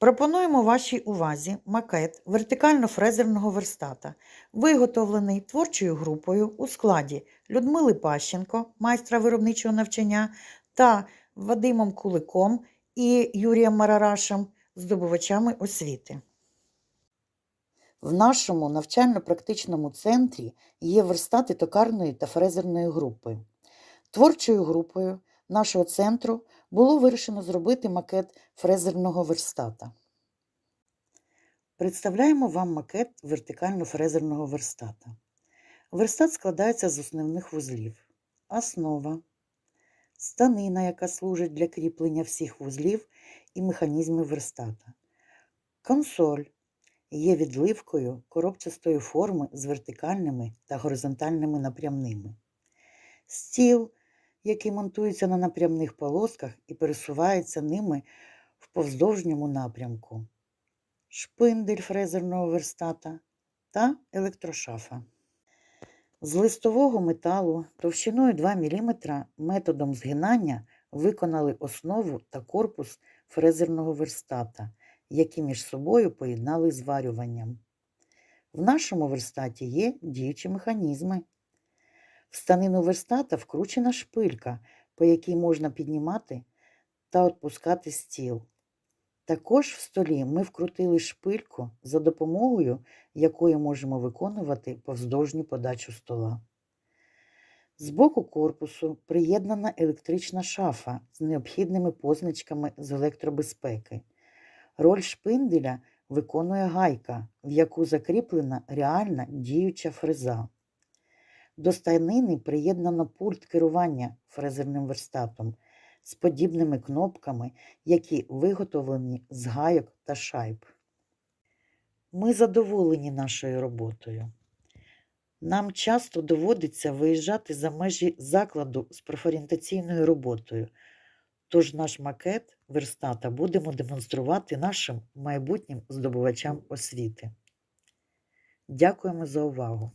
Пропонуємо вашій увазі макет вертикально-фрезерного верстата, виготовлений творчою групою у складі Людмили Пащенко, майстра виробничого навчання, та Вадимом Куликом і Юрієм Марарашем, здобувачами освіти. В нашому навчально-практичному центрі є верстати токарної та фрезерної групи. Творчою групою нашого центру було вирішено зробити макет фрезерного верстата. Представляємо вам макет вертикально-фрезерного верстата. Верстат складається з основних вузлів. Основа, станина, яка служить для кріплення всіх вузлів і механізмів верстата. Консоль є відливкою коробчастої форми з вертикальними та горизонтальними напрямними. Стіл, який монтується на напрямних полосках і пересувається ними в повздовжньому напрямку, шпиндель фрезерного верстата та електрошафа. З листового металу товщиною 2 мм методом згинання виконали основу та корпус фрезерного верстата, які між собою поєднали зварюванням. В нашому верстаті є діючі механізми. В станину верстата вкручена шпилька, по якій можна піднімати та відпускати стіл. Також в столі ми вкрутили шпильку, за допомогою якої можемо виконувати повздовжню подачу стола. З боку корпусу приєднана електрична шафа з необхідними позначками з електробезпеки. Роль шпинделя виконує гайка, в яку закріплена реальна діюча фреза. До станини приєднано пульт керування фрезерним верстатом з подібними кнопками, які виготовлені з гайок та шайб. Ми задоволені нашою роботою. Нам часто доводиться виїжджати за межі закладу з профорієнтаційною роботою, тож наш макет верстата будемо демонструвати нашим майбутнім здобувачам освіти. Дякуємо за увагу!